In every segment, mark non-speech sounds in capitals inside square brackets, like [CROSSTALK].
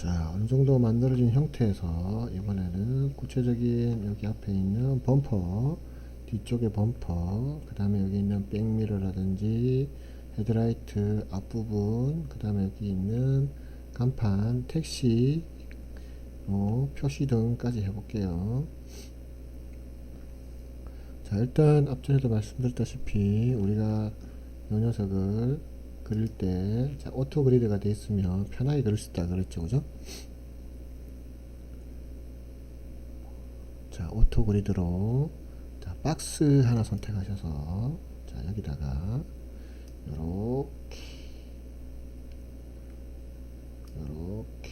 자, 어느 정도 만들어진 형태에서 이번에는 구체적인 여기 앞에 있는 범퍼, 뒤쪽에 범퍼, 그 다음에 여기 있는 백미러라든지 헤드라이트 앞부분, 그 다음에 여기 있는 간판, 택시, 어, 표시 등까지 해볼게요. 자, 일단 앞전에도 말씀드렸다시피 우리가 이 녀석을 그릴 때 자, 오토 그리드가 되어 있으면 편하게 그릴 수 있다 그랬죠 그죠? 자 오토 그리드로 자 박스 하나 선택하셔서 자 여기다가 요렇게 요렇게.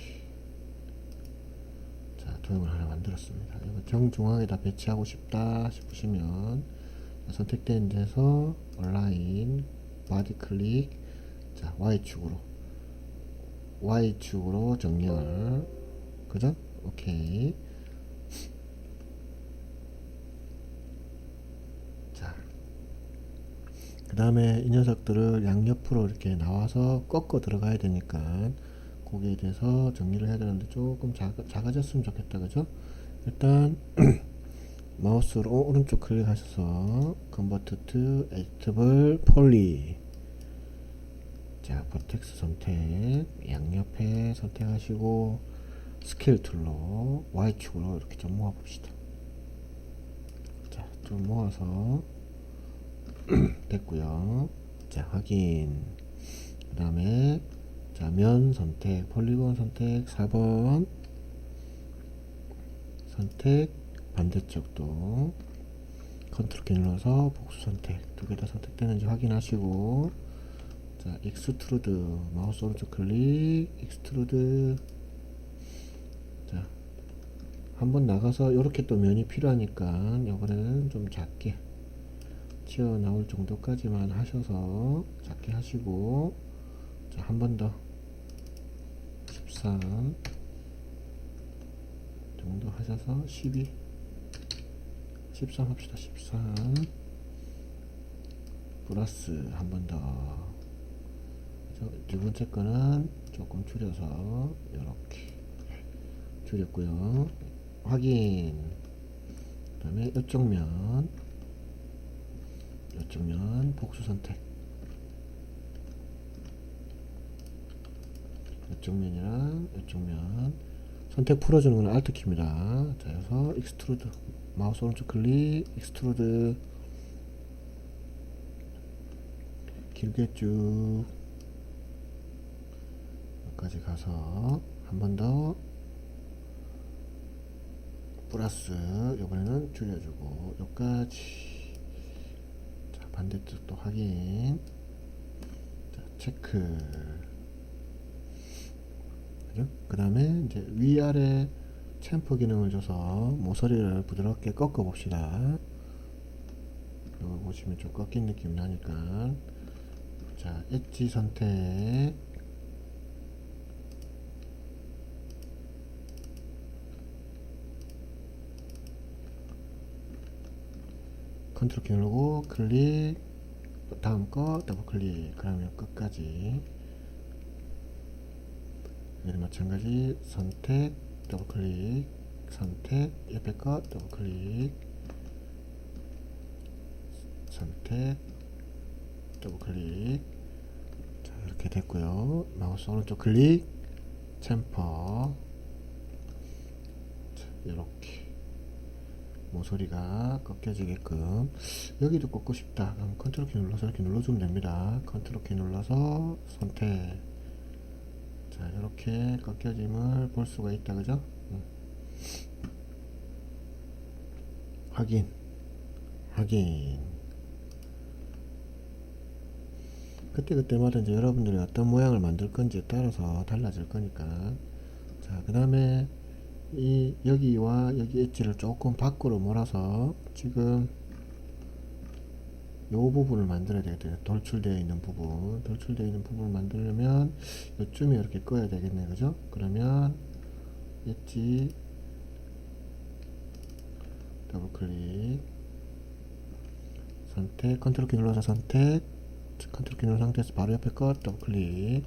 자 도형을 하나 만들었습니다. 이거 정중앙에다 배치하고 싶다 싶으시면 자, 선택된 데서 온라인 바디 클릭 자 Y축으로. Y축으로 정렬. 그죠? 오케이. 자 그 다음에 이 녀석들을 양옆으로 이렇게 나와서 꺾어 들어가야 되니까 거기에 대해서 정리를 해야 되는데 조금 작, 작아졌으면 좋겠다. 그죠? 일단 [CLEARS THROAT] 마우스로 오른쪽 클릭하셔서 Convert to Editable Poly 자, 버텍스 선택, 양옆에 선택하시고 스케일 툴로 Y축으로 이렇게 좀 모아 봅시다. 자, 좀 모아서 [CLEARS THROAT] 됐고요. 자, 확인. 그 다음에 자, 면 선택, 폴리곤 선택 4번 선택 반대쪽도 컨트롤 키 눌러서 복수 선택 두 개 다 선택되는지 확인하시고 자, 익스트루드. 마우스 오른쪽 클릭. 익스트루드. 자, 한번 나가서 이렇게 또 면이 필요하니까 이번에는 좀 작게 튀어 나올 정도까지만 하셔서 작게 하시고 자, 한 번 더. 13 정도 하셔서 12 13 합시다. 13 플러스 한 번 더 두 번째 거는 조금 줄여서 이렇게 줄였고요. 확인. 그 다음에 이쪽 면, 이쪽 면 복수 선택. 이쪽 면이랑 이쪽 면 선택 풀어주는 건 Alt 키입니다. 자, 그래서 익스트루드 마우스 오른쪽 클릭, 익스트루드 길게 쭉 여기까지 가서 한 번 더 플러스 이번에는 줄여주고 여기까지. 자 반대쪽도 확인. 자 체크? 그 다음에 이제 위아래 챔프 기능을 줘서 모서리를 부드럽게 꺾어 봅시다. 이거 보시면 좀 꺾인 느낌이 나니까. 자 엣지 선택 컨트롤 키 누르고 클릭. 다음 거 더블 클릭. 그러면 끝까지. 얘도 마찬가지. 선택 더블 클릭. 선택 옆에 거 더블 클릭. 선택 더블 클릭. 자 이렇게 됐고요. 마우스 오른쪽 클릭. 챔퍼. 자, 이렇게 모서리가 꺾여지게끔 여기도 꺾고 싶다. 그럼 컨트롤 키 눌러서 이렇게 눌러주면 됩니다. 컨트롤 키 눌러서 선택. 자 이렇게 꺾여짐을 볼 수가 있다. 그죠? 음. 확인. 확인. 그때그때마다 이제 여러분들이 어떤 모양을 만들 건지에 따라서 달라질 거니까. 자 그 다음에 이 여기와 여기 엣지를 조금 밖으로 몰아서 지금 요 부분을 만들어야 되겠죠 돌출되어 있는 부분. 돌출되어 있는 부분을 만들려면 요쯤에 이렇게 꺼야 되겠네. 그죠? 그러면 엣지 더블 클릭. 선택. 컨트롤 키 눌러서 선택. 컨트롤 키 누른 상태에서 바로 옆에 것 더블 클릭.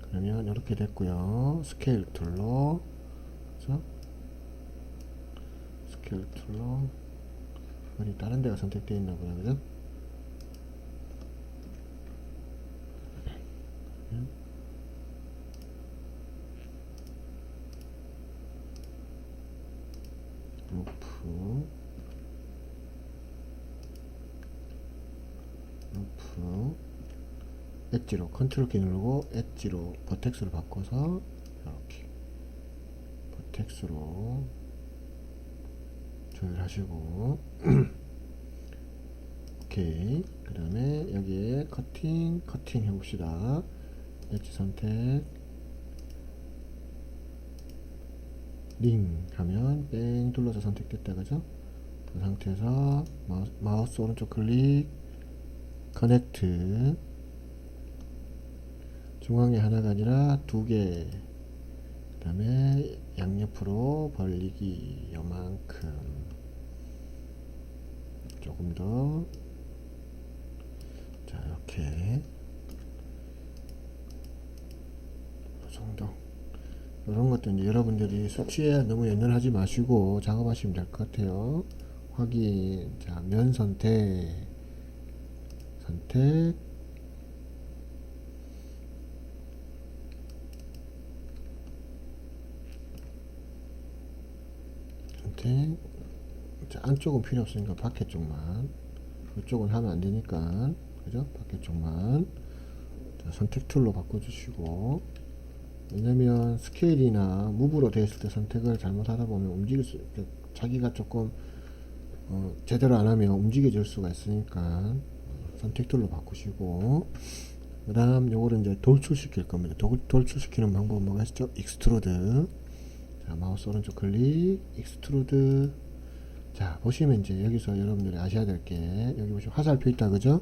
그 그러면 이렇게 됐고요. 스케일 툴로 그래서 스케일 툴로 어디 다른 데가 선택되어 있나 보네 그죠? 엣지로 컨트롤 키 누르고 엣지로 버텍스로 바꿔서 이렇게. 버 텍스로 조율하시고. [CLEARS THROAT] 오케이. 그 다음에 여기에 커팅 커팅 해봅시다. 엣지 선택. 링 하면 뺑 둘러서 선택됐다. 그죠? 그 상태에서 마우스, 마우스 오른쪽 클릭. 커넥트. 중앙에 하나가 아니라 두개. 그 다음에 양옆으로 벌리기 요만큼. 조금 더. 자 이렇게. 이 정도. 이런 이제 여러분들이 수치에 너무 연연하지 마시고 작업하시면 될 것 같아요. 확인. 자면 선택. 선택 자 안쪽은 필요 없으니까 밖에 쪽만 이쪽은 하면 안 되니까. 그죠? 밖에 쪽만. 자, 선택 툴로 바꿔주시고. 왜냐면 스케일이나 무브로 되어 있을 때 선택을 잘못하다 보면 움직일 수 그, 자기가 조금 어, 제대로 안 하면 움직여질 수가 있으니까 어, 선택 툴로 바꾸시고. 그 다음 요거를 이제 돌출시킬 겁니다. 돌, 돌출시키는 방법은 뭐가 있죠? 익스트루드 자 마우스 오른쪽 클릭 익스트루드. 자 보시면 이제 여기서 여러분들이 아셔야 될 게 여기 보시면 화살표 있다 그죠?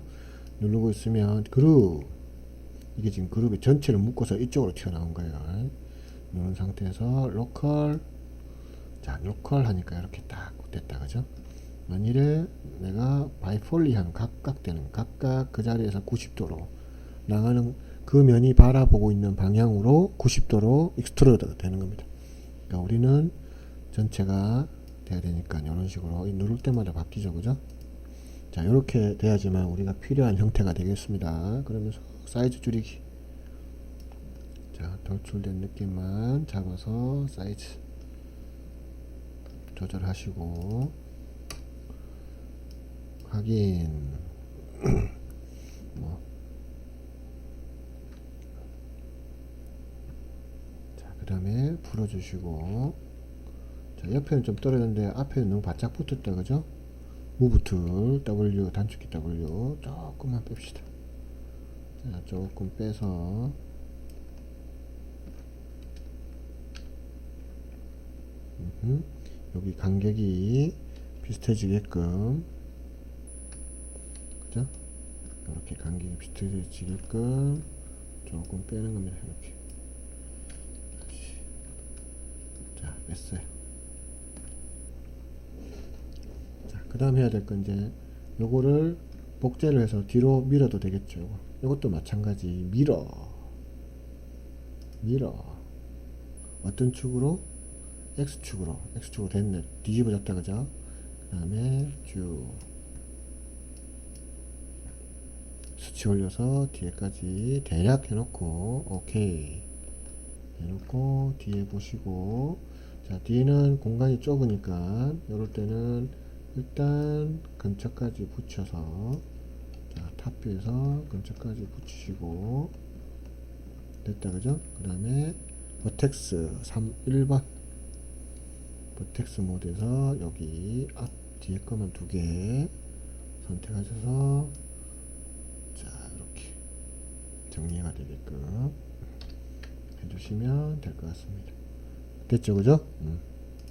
누르고 있으면 그룹. 이게 지금 그룹이 전체를 묶어서 이쪽으로 튀어나온 거예요. 누른 상태에서 로컬. 자 로컬 하니까 이렇게 딱 됐다 그죠? 만일에 내가 바이폴리 하면 각각 되는 각각 그 자리에서 90도로 나가는 그 면이 바라보고 있는 방향으로 90도로 익스트루드 되는 겁니다 그러니까 우리는 전체가 돼야 되니까 이런 식으로 누를 때마다 바뀌죠. 그죠? 자 이렇게 돼야지만 우리가 필요한 형태가 되겠습니다. 그러면서 사이즈 줄이기. 자 돌출된 느낌만 잡아서 사이즈 조절하시고. [CLEARS THROAT] 확인. [CLEARS THROAT] 뭐. 자, 그 다음에 풀어주시고 자, 옆에는 좀 떨어졌는데 앞에는 너무 바짝 붙었다 그죠? 무브 툴 W 단축키 W 조금만 뺍시다 자, 조금 빼서 음흠. 여기 간격이 비슷해지게끔 그죠? 이렇게 간격이 비슷해지게끔 조금 빼는 겁니다 이렇게 자 뺐어요. 그 다음 해야 될 건 이제 요거를 복제를 해서 뒤로 밀어도 되겠죠 요거. 요것도 마찬가지. 밀어. 밀어. 어떤 축으로? X축으로. X축으로 됐네. 뒤집어 졌다 그죠? 그 다음에 쭉. 수치 올려서 뒤에까지 대략 해놓고 오케이. 해놓고 뒤에 보시고 자 뒤에는 공간이 좁으니까 요럴 때는 일단 근처까지 붙여서 자 탑뷰에서 근처까지 붙이시고 됐다 그죠? 그 다음에 버텍스 3 1번. 버텍스 모드에서 여기 앞 뒤에 거만 두 개 선택하셔서 자 이렇게 정리가 되게끔 해주시면 될 것 같습니다 됐죠 그죠? 음,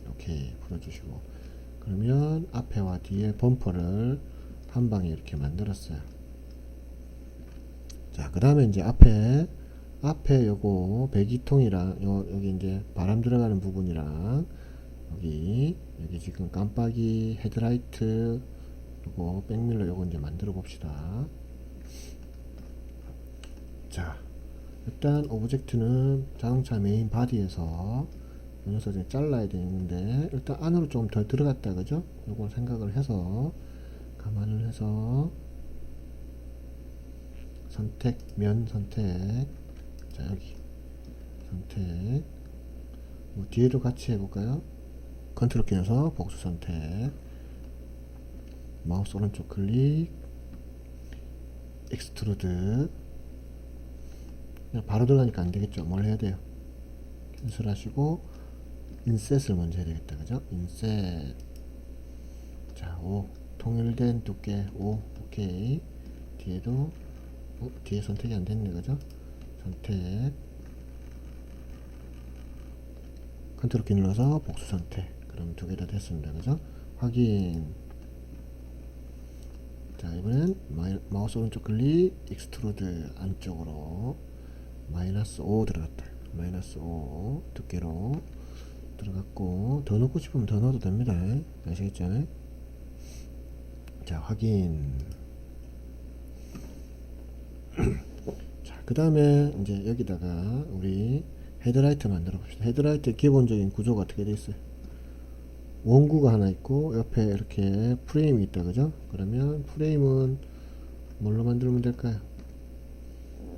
이렇게 풀어주시고. 그러면 앞에와 뒤에 범퍼를 한 방에 이렇게 만들었어요. 자그 다음에 이제 앞에 앞에 요거 배기통이랑 요, 여기 이제 바람 들어가는 부분이랑 여기 여기 지금 깜빡이 헤드라이트 요거 백밀러 요거 이제 만들어 봅시다. 자 일단 오브젝트는 자동차 메인 바디에서 이 녀석을 잘라야 되는데 일단 안으로 좀더 들어갔다 그죠? 요걸 생각을 해서 감안을 해서 선택 면 선택. 자 여기. 선택. 뭐 뒤에도 같이 해볼까요? 컨트롤 키 눌러서 복수 선택. 마우스 오른쪽 클릭. 익스트루드. 그냥 바로 들어가니까 안 되겠죠? 뭘 해야 돼요? 캔슬 하시고 인셋을 먼저 해야 되겠다 그죠? 인셋. 자 5 통일된 두께 5 오케이. 뒤에도 어, 뒤에 선택이 안 됐네 그죠? 선택. 컨트롤 키 눌러서 복수 선택. 그럼 두 개 다 됐습니다 그죠? 확인. 자 이번엔 마이, 마우스 오른쪽 클릭 익스트루드 안쪽으로 마이너스 5 들어갔다. 마이너스 5 두께로 들어갔고 더 넣고 싶으면 더 넣어도 됩니다. 아시겠죠? 자 확인. [CLEARS THROAT] 자그 다음에 이제 여기다가 우리 헤드라이트 만들어 봅시다. 헤드라이트 기본적인 구조가 어떻게 돼 있어요? 원구가 하나 있고 옆에 이렇게 프레임이 있다 그죠? 그러면 프레임은 뭘로 만들면 될까요?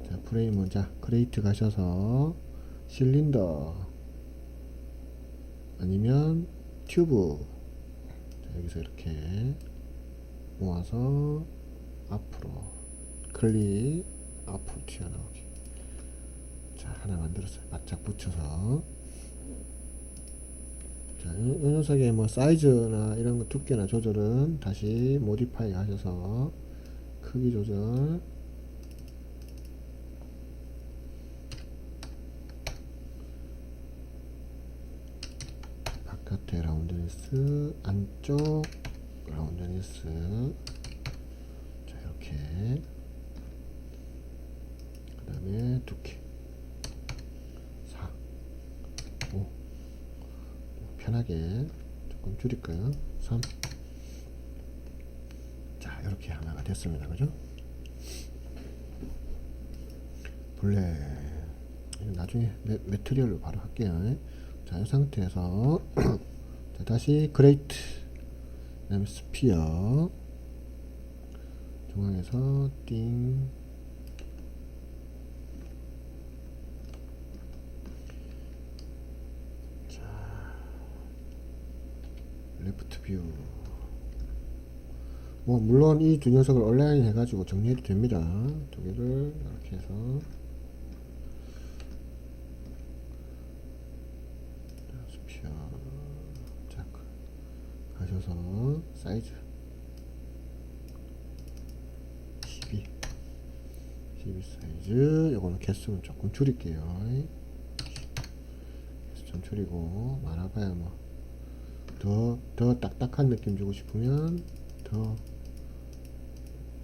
자 프레임은 자 크레이트 가셔서 실린더 아니면 튜브. 자, 여기서 이렇게 모아서 앞으로 클릭 앞으로 튀어나오기. 자 하나 만들었어요. 바짝 붙여서. 자, 이, 이 녀석의 뭐 사이즈나 이런 거 두께나 조절은 다시 모디파이 하셔서 크기 조절 바깥에 라운드니스 안쪽 라운드 니스 자 이렇게 그 다음에 두께 4 5 편하게 조금 줄일까요? 3. 자, 이렇게 하나가 됐습니다. 그죠? 이거 나중에 매, 매트리얼로 바로 할게요. 자, 이 상태에서 [CLEARS THROAT] 자, 다시 그레이트. 그 다음에 스피어. 중앙에서 띵. 레프트 뷰. 뭐 물론 이 두 녀석을 온라인 해가지고 정리해도 됩니다. 두 개를 이렇게 해서 스피어 자 가셔서 사이즈 12 12 사이즈 요거는 개수는 조금 줄일게요. 개수 좀 줄이고 많아봐야 뭐 더, 더 딱딱한 느낌 주고 싶으면 더,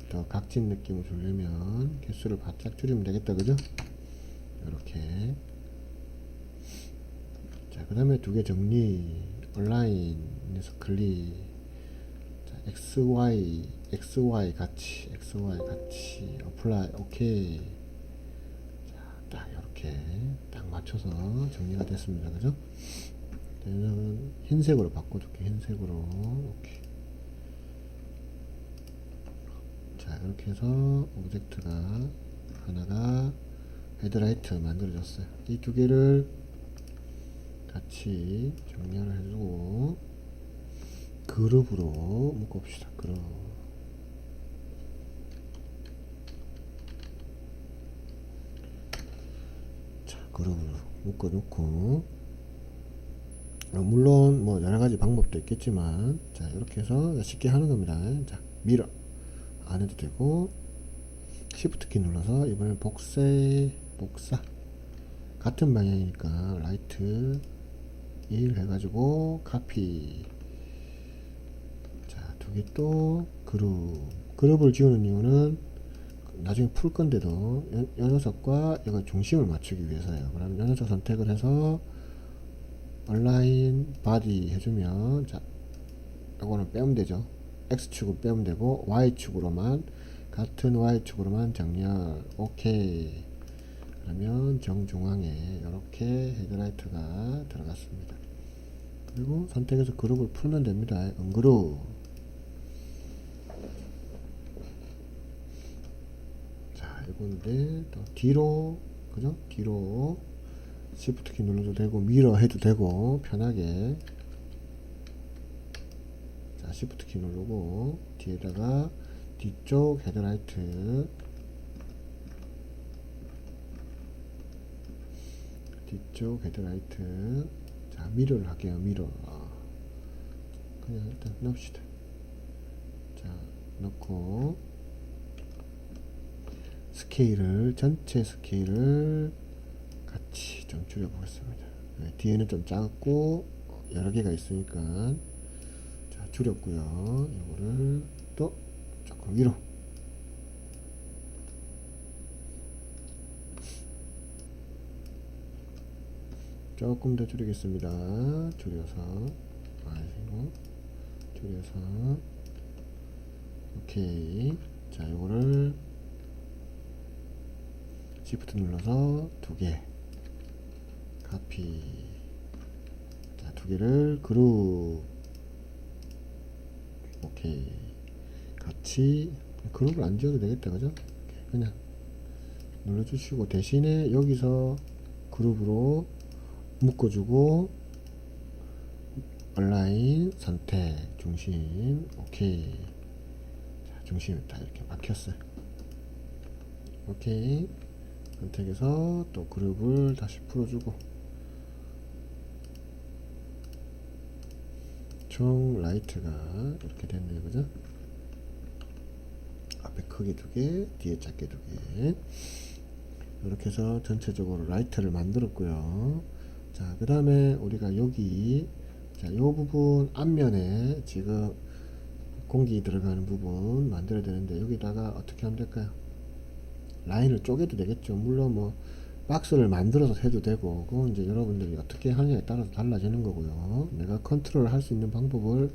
더 각진 느낌을 주려면 개수를 바짝 줄이면 되겠다, 그죠? 이렇게. 자, 그 다음에 두 개 정리. 온라인에서 클릭. 자, XY, XY 같이, XY 같이. 어플라이, 오케이. 자, 딱 이렇게 딱 맞춰서 정리가 됐습니다, 그죠? 얘는 흰색으로 바꿔줄게 흰색으로 오케이 자 이렇게 해서 오브젝트가 하나가 헤드라이트 만들어졌어요 이 두 개를 같이 정리를 해주고 그룹으로 묶어봅시다. 그룹. 자 그룹으로 묶어놓고. 어, 물론 뭐 여러 가지 방법도 있겠지만 자 이렇게 해서 쉽게 하는 겁니다. 자 밀어 안 해도 되고 시프트 키 눌러서 이번엔 복사 복사. 같은 방향이니까 라이트 1 해가지고 카피. 자 두 개 또 그룹. 그룹을 지우는 이유는 나중에 풀 건데도 요, 요 녀석과 이거 중심을 맞추기 위해서요. 그러면 요 녀석 선택을 해서 온라인 바디 해주면 자 이거는 빼면 되죠. X축으로 빼면 되고 Y축으로만 같은 Y축으로만 정렬. 오케이 그러면 정중앙에 이렇게 헤드라이트가 들어갔습니다. 그리고 선택해서 그룹을 풀면 됩니다. 은그룹. 자, 이건데 또 뒤로 그죠? 뒤로 시프트 키 눌러도 되고 미러 해도 되고 편하게 자, 시프트 키 누르고 뒤에다가 뒤쪽 헤드라이트 뒤쪽 헤드라이트. 자 미러를 할게요 미러. 아, 그냥 일단 넣읍시다. 자 넣고 스케일을 전체 스케일을 같이 좀 줄여 보겠습니다. 네, 뒤에는 좀 작고 여러 개가 있으니까 자 줄였고요. 이거를 또 조금 위로 조금 더 줄이겠습니다. 줄여서 아이고 줄여서 오케이. 자 이거를 시프트 눌러서 두 개 카피. 자두 개를 그룹. 오케이. 같이 그룹을 안 지어도 되겠다 그죠? 그냥 눌러주시고 대신에 여기서 그룹으로 묶어주고 온라인 선택 중심 오케이. 자, 중심이 다 이렇게 막혔어요. 오케이. 선택해서 또 그룹을 다시 풀어주고. 총 라이트가 이렇게 됐네요. 그죠? 앞에 크게 두개 뒤에 작게 두개. 이렇게 해서 전체적으로 라이트를 만들었고요 자, 그 다음에 우리가 여기, 자, 요 부분 앞면에 지금 공기 들어가는 부분 만들어야 되는데, 여기다가 어떻게 하면 될까요? 라인을 쪼개도 되겠죠. 물론 뭐, 박스를 만들어서 해도 되고, 그건 이제 여러분들이 어떻게 하느냐에 따라서 달라지는 거고요. 내가 컨트롤 할 수 있는 방법을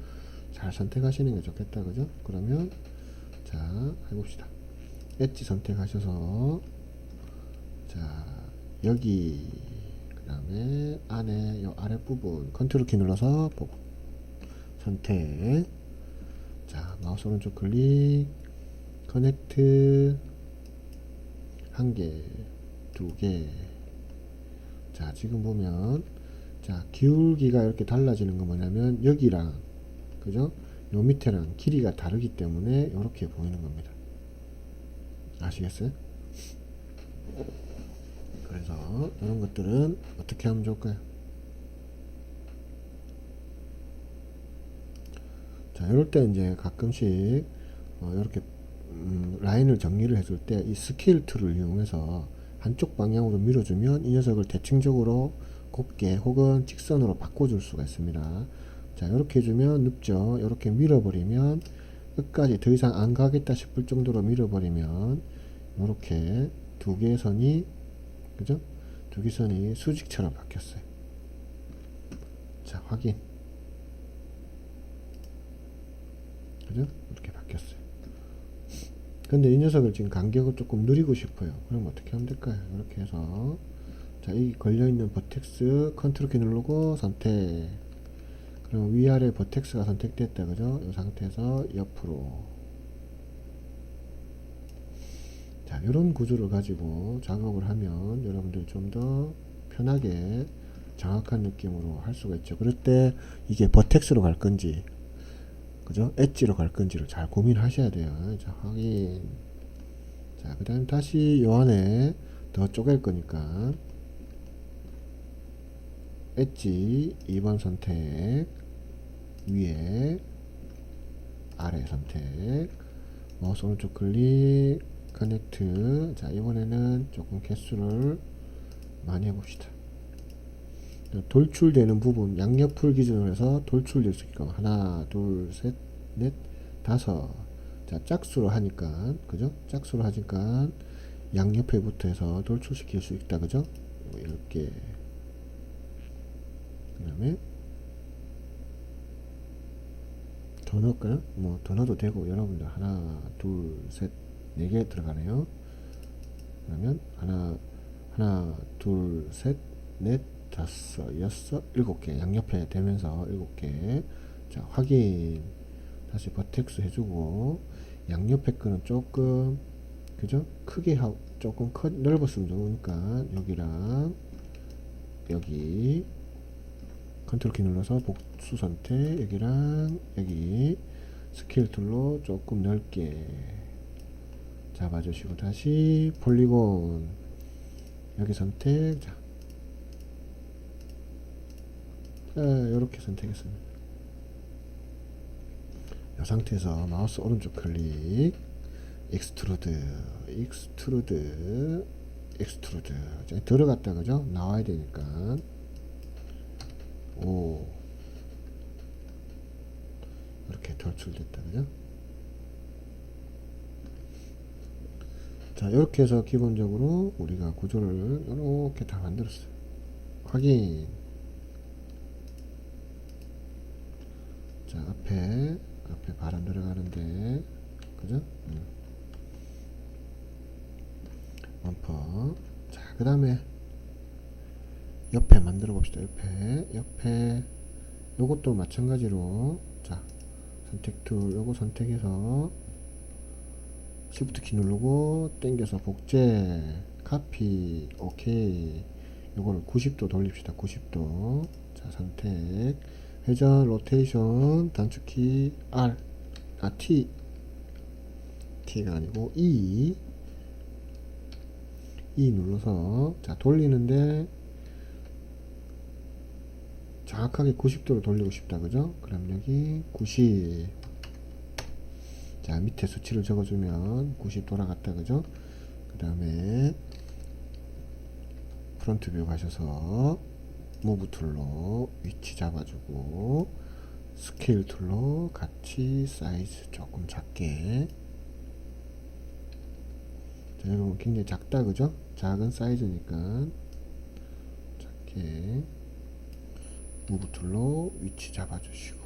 잘 선택하시는 게 좋겠다. 그죠? 그러면, 자, 해봅시다. 엣지 선택하셔서, 자, 여기, 그 다음에 안에 요 아랫부분 컨트롤 키 눌러서 보고. 선택. 자 마우스 오른쪽 클릭. 커넥트. 한개 두개 자 지금 보면 자 기울기가 이렇게 달라지는 거 뭐냐면 여기랑 그죠? 요 밑에랑 길이가 다르기 때문에 이렇게 보이는 겁니다. 아시겠어요? 그래서 이런 것들은 어떻게 하면 좋을까요? 자, 이럴 때 이제 가끔씩 어, 이렇게 음, 라인을 정리를 해줄 때 이 스케일 툴을 이용해서 한쪽 방향으로 밀어주면 이 녀석을 대칭적으로 곱게 혹은 직선으로 바꿔줄 수가 있습니다. 자, 이렇게 해주면 눕죠. 이렇게 밀어버리면 끝까지 더 이상 안 가겠다 싶을 정도로 밀어버리면 이렇게 두 개의 선이 그죠? 두개 선이 수직처럼 바뀌었어요. 자, 확인. 그죠? 이렇게 바뀌었어요. 근데 이 녀석을 지금 간격을 조금 누리고 싶어요. 그럼 어떻게 하면 될까요? 이렇게 해서 자, 이 걸려있는 버텍스 컨트롤 키 누르고 선택. 그럼 위아래 버텍스가 선택됐다. 그죠? 이 상태에서 옆으로. 자, 이런 구조를 가지고 작업을 하면 여러분들이 좀더 편하게 정확한 느낌으로 할 수가 있죠. 그럴 때 이게 버텍스로 갈 건지, 그죠? 엣지로 갈 건지를 잘 고민하셔야 돼요. 자, 확인. 자, 그 다음 다시 요 안에 더 쪼갤 거니까, 엣지 2번 선택, 위에, 아래 선택, 마우스 오른쪽 클릭, 커넥트. 자, 이번에는 조금 개수를 많이 해봅시다. 돌출되는 부분 양옆을 기준으로 해서 돌출될 수 있게끔 하나 둘셋넷 다섯. 자 짝수로 하니까 그죠? 짝수로 하니까 양옆에 붙어서 돌출시킬 수 있다 그죠? 이렇게. 그 다음에 더 넣을까요? 뭐 더 넣어도 되고 여러분들. 하나 둘셋 네 개 들어가네요 그러면 하나 하나, 둘, 셋, 넷, 다섯, 여섯, 일곱 개 양옆에 대면서 일곱 개. 자, 확인. 다시 버텍스 해주고 양옆에 거는 조금 그죠? 크게 하고 조금 커, 넓었으면 좋으니까 여기랑 여기 컨트롤 키 눌러서 복수 선택 여기랑 여기 스케일 툴로 조금 넓게 잡아주시고 다시 폴리곤 여기 선택. 자, 자 이렇게 선택했습니다. 이 상태에서 마우스 오른쪽 클릭. 익스트루드 익스트루드 익스트루드. 자, 들어갔다 그죠? 나와야 되니까. 오. 이렇게 돌출됐다 그죠 자 이렇게 해서 기본적으로 우리가 구조를 이렇게 다 만들었어요. 확인. 자 앞에 앞에 바람 들어가는데 그죠? 음. 원퍼 자그 다음에 옆에 만들어 봅시다. 옆에 옆에. 요것도 마찬가지로 자 선택 툴 요거 선택해서 시프트 키 누르고 당겨서 복제 카피 오케이 요거를 90도 돌립시다. 90도. 자 선택. 회전 로테이션 단축키 R. 아 T. T가 아니고 E. E 눌러서. 자 돌리는데 정확하게 90도로 돌리고 싶다. 그죠? 그럼 여기 90 자 밑에 수치를 적어주면 90 돌아갔다 그죠? 그 다음에 프론트 뷰 가셔서 무브 툴로 위치 잡아주고 스케일 툴로 같이 사이즈 조금 작게. 자 여러분 굉장히 작다 그죠? 작은 사이즈니까 작게 무브 툴로 위치 잡아주시고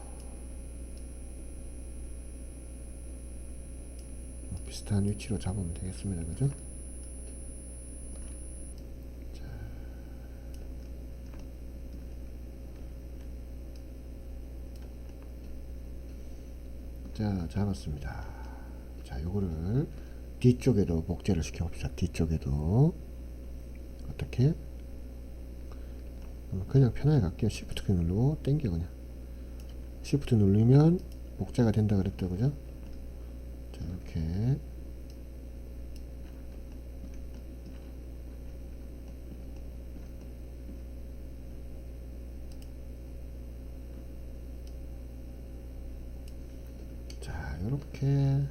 뭐 비슷한 위치로 잡으면 되겠습니다. 그죠? 자. 잡았습니다. 자 요거를 뒤쪽에도 복제를 시켜 봅시다. 뒤쪽에도. 어떻게? 어, 그냥 편하게 갈게요. 키 누르고 땡겨 그냥. 시프트 누르면 복제가 된다 그랬다 그죠 자 이렇게. 자 이렇게